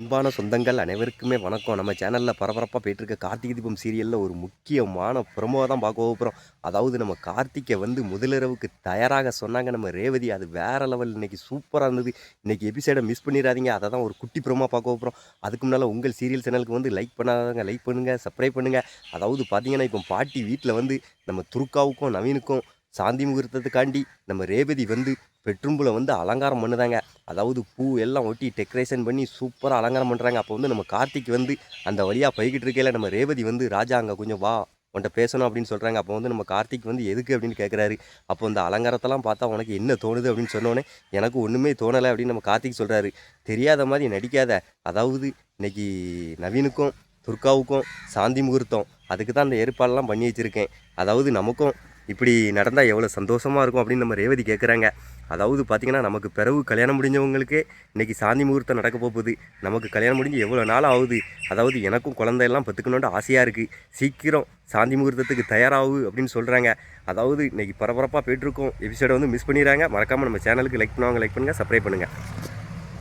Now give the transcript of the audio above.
அன்பான சொந்தங்கள் அனைவருக்குமே வணக்கம். நம்ம சேனலில் பரபரப்பாக போயிட்டுருக்க கார்த்திகை தீபம் சீரியலில் ஒரு முக்கியமான ப்ரொமோ தான் பார்க்க போகிறோம் அதாவது நம்ம கார்த்திகை வந்து முதலிரவுக்கு தயாராக சொன்னாங்க நம்ம ரேவதி. அது வேறு லெவல் இன்றைக்கி சூப்பராக இருந்தது. இன்றைக்கி எபிசோடை மிஸ் பண்ணிடாதீங்க. அதை தான் ஒரு குட்டி ப்ரோமோ பார்க்க போகிறோம் அதுக்கு முன்னால் உங்கள் சீரியல் சேனலுக்கு வந்து லைக் பண்ணாதவங்க லைக் பண்ணுங்கள் சப்ஸ்கிரைப் பண்ணுங்கள் அதாவது பார்த்தீங்கன்னா இப்போ பாட்டி வீட்டில் வந்து நம்ம துர்காவுக்கும் நவீனுக்கும் சாந்தி முகூர்த்தத்துக்காண்டி நம்ம ரேவதி வந்து பெட்ரூம்பில் வந்து அலங்காரம் பண்ணுதாங்க. அதாவது பூ எல்லாம் ஒட்டி டெக்கரேஷன் பண்ணி சூப்பராக அலங்காரம் பண்ணுறாங்க அப்போ வந்து நம்ம கார்த்திக் வந்து அந்த வழியாக போய்கிட்டு இருக்கையில நம்ம ரேவதி வந்து ராஜா அங்கே கொஞ்சம் வா உன்ட்ட பேசணும் அப்படின்னு சொல்கிறாங்க அப்போ வந்து நம்ம கார்த்திக் வந்து எதுக்கு? அப்படின்னு கேட்குறாரு அப்போ இந்த அலங்காரத்தெல்லாம் பார்த்தா உனக்கு என்ன தோணுது அப்படின்னு சொன்னோடனே எனக்கு ஒன்றுமே தோணலை அப்படின்னு நம்ம கார்த்திக் சொல்கிறாரு தெரியாத மாதிரி நடிக்காத. அதாவது இன்னைக்கு நவீனுக்கும் துர்காவுக்கும் சாந்தி முகூர்த்தம். அதுக்கு தான் அந்த ஏற்பாடெல்லாம் பண்ணி வச்சுருக்கேன். அதாவது நமக்கும் இப்படி நடந்தால் எவ்வளோ சந்தோஷமாக இருக்கும் அப்படின்னு நம்ம ரேவதி கேட்குறாங்க அதாவது பார்த்திங்கன்னா நமக்கு பிறகு கல்யாணம் முடிஞ்சவங்களுக்கே இன்றைக்கி சாந்தி முகூர்த்தம் நடக்க போகுது. நமக்கு கல்யாணம் முடிஞ்சு எவ்வளோ நாள் ஆகுது? அதாவது எனக்கும் குழந்தையெல்லாம் பெற்றுக்கணுன்ற ஆசையாக இருக்குது சீக்கிரம் சாந்தி முகூர்த்தத்துக்கு தயாராகு அப்படின்னு சொல்கிறாங்க அதாவது இன்றைக்கி பரபரப்பாக போயிட்டுருக்கோம் எபிசோடை வந்து மிஸ் பண்ணிடுறாங்க. மறக்காமல் நம்ம சேனலுக்கு லைக் பண்ணுவாங்க லைக் பண்ணுங்கள் சப்ஸ்கிரைப் பண்ணுங்கள்